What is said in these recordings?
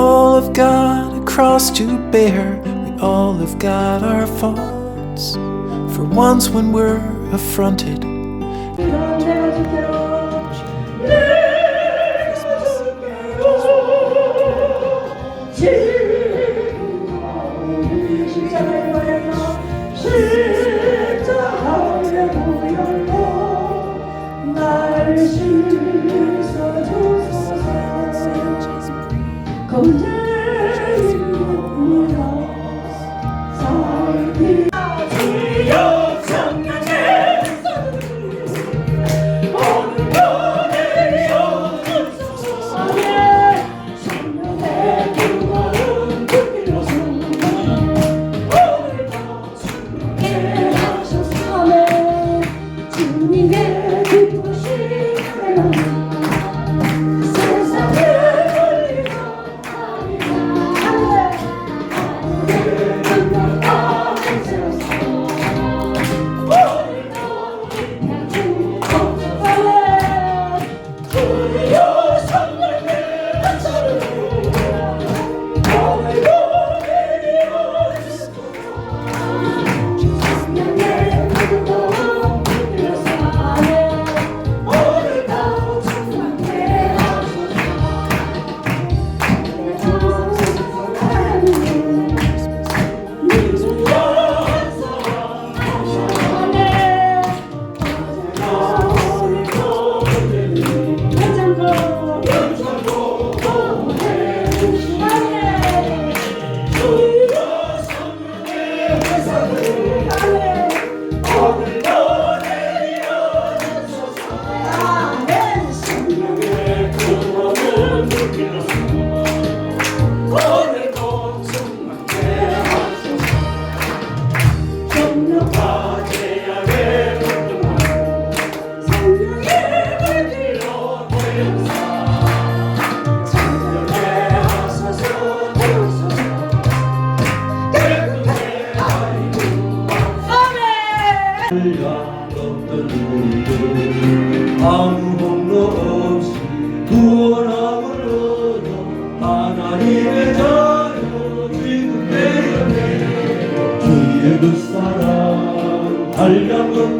We all have got a cross to bear. We all have got our faults. For once, when we're affronted,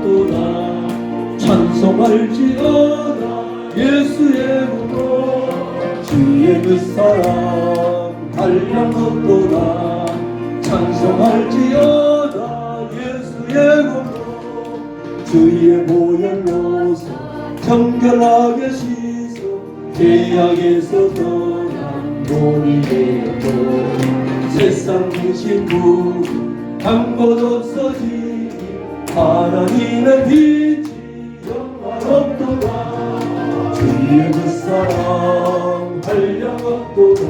것도다 찬송할지어다 예수의 이름으로 주의 그 사랑 것도다 찬송할지어다 예수의 이름으로 주의 보혈로서 정결하게 씻어 죄악에서 떠난 몸이 되었고 세상 무신부 한곳 없어지니 하나님의 빛이 영화롭도다. 주의 그 사랑 한량없도다.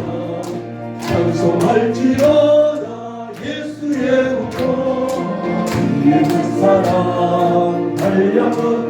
찬송할지어다 예수의 이름으로 주의 그 사랑 한량없도다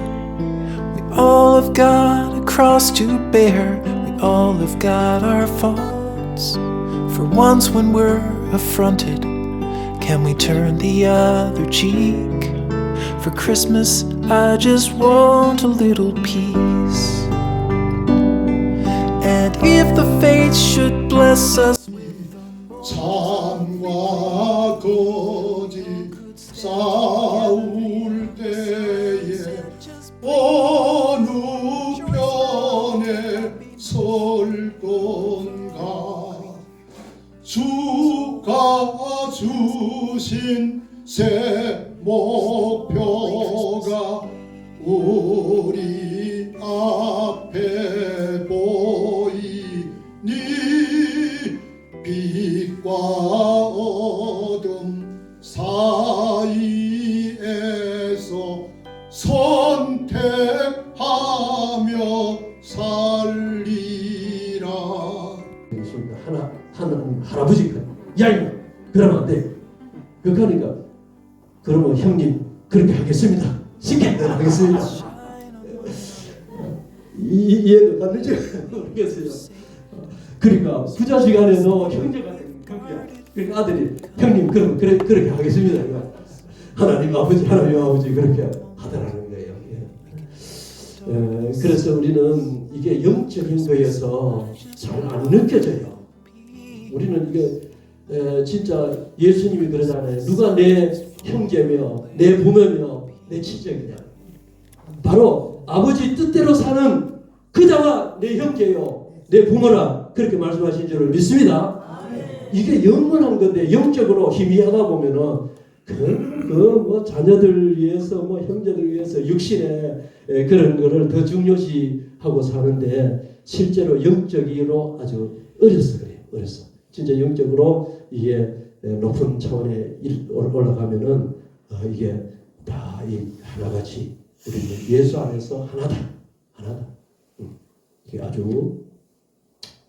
All have got a cross to bear. We all have got our faults. For once, when we're affronted, Can we turn the other cheek? For Christmas, I just want a little peace. And if the fates should bless us 참과 우리 앞에 보이니 빛과 어둠 사이에서 선택하며 살리라. 하나 하나님 할아버지가 야 이놈 그러면 안 돼. 그러니까 그러면 형님 그렇게 하겠습니다. 하겠습니다. 이 이해가 갔는지 모르겠어요. 그러니까 투자 시간에도 형제가 된 관계야. 그러니까 아들이 형님 그럼 그래 그렇게 하겠습니다. 이거. 하나님 아버지 하나님 아버지 그렇게 하더라는 거예요. 예. 에, 그래서 우리는 이게 영적인 거여서 잘 안 느껴져요. 우리는 이게 에, 진짜 예수님이 그러잖아요. 누가 내 형제며 내 부모며 내 친정이냐. 바로 아버지 뜻대로 사는 그자가 내 형제요, 내 부모라 그렇게 말씀하신 줄을 믿습니다. 이게 영원한 건데 영적으로 희미하다 보면은 그뭐 자녀들 위해서 뭐 형제들 위해서 육신의 에, 그런 거를 더 중요시하고 사는데 실제로 영적으로 아주 어렸어 그래요. 어렸어. 진짜 영적으로 이게 에, 높은 차원에 일- 올라가면은 어, 이게 다 이 하나같이 우리는 예수 안에서 하나다. 하나다. 음. 이게 아주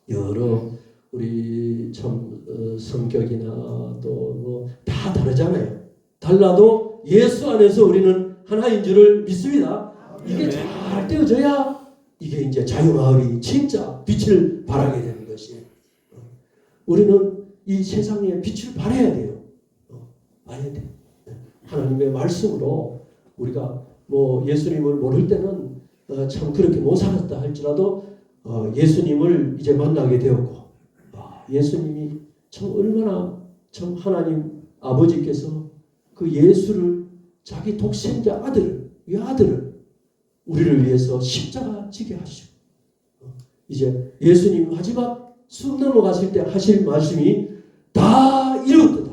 여러 우리 참 어, 성격이나 또뭐다 다르잖아요. 달라도 예수 안에서 우리는 하나인 줄을 믿습니다. 이게 잘 되어져야 이게 이제 자유마을이 진짜 빛을 발하게 되는 것이. 어. 우리는 이 세상에 빛을 발해야 돼요. 어, 봐야 돼. 하나님의 말씀으로 우리가 뭐 예수님을 모를 때는 어, 참 그렇게 못 살았다 할지라도 어, 예수님을 이제 만나게 되었고 아, 예수님이 참 얼마나 참 하나님 아버지께서 그 예수를 자기 독생자 아들을 이 아들을 우리를 위해서 십자가 지게 하시고 어, 이제 예수님 마지막 숨 넘어갔을 때 하실 말씀이 다 이루었다.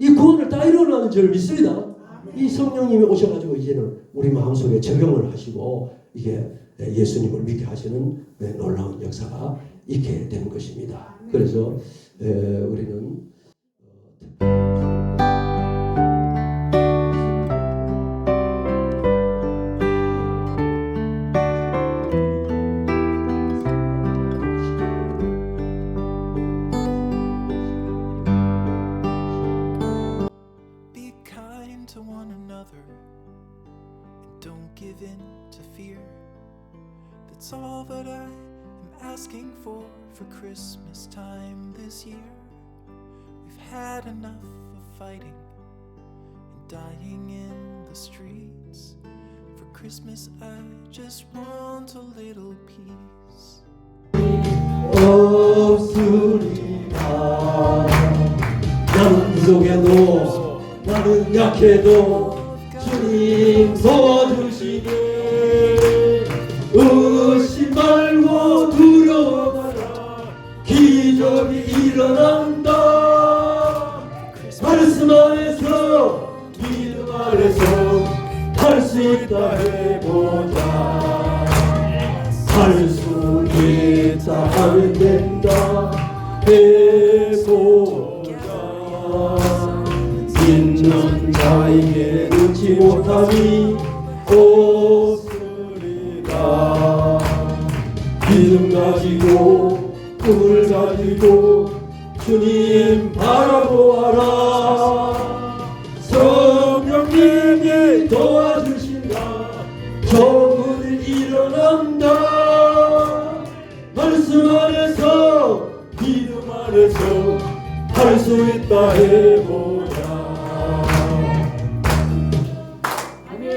이 구원을 다 이루어나는 줄 믿습니다. 이 성령님이 오셔가지고 이제는 우리 마음속에 적용을 하시고 이게 예수님을 믿게 하시는 놀라운 역사가 있게 되는 것입니다. 그래서 에, 우리는 for for Christmas time this year. We've had enough of fighting and dying in the streets. For Christmas, I just want a little peace. 없으리라 나는 부족해도 나는 약해도 주님 도와주시네 안에서 할 수 있다 해보자. 할 수 있다 하면 된다 해보자. 믿는 자에게 눈치 못함이 없으리라. 믿음 가지고 꿈을 가지고 주님 바라보아라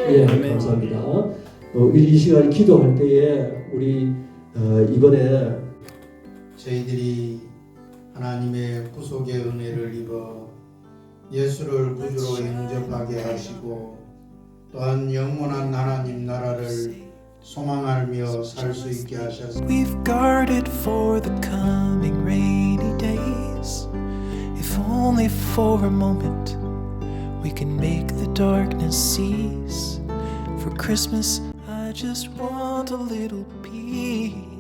예 감사합니다. 어, 이 시간 기도할 때에 우리 어, 이번에 저희들이 하나님의 구속의 은혜를 입어 예수를 구주로 영접하게 하시고 또한 영원한 하나님 나라를 소망하며 살 수 있게 guarded only for a moment we can make the darkness cease. For Christmas, I just want a little peace.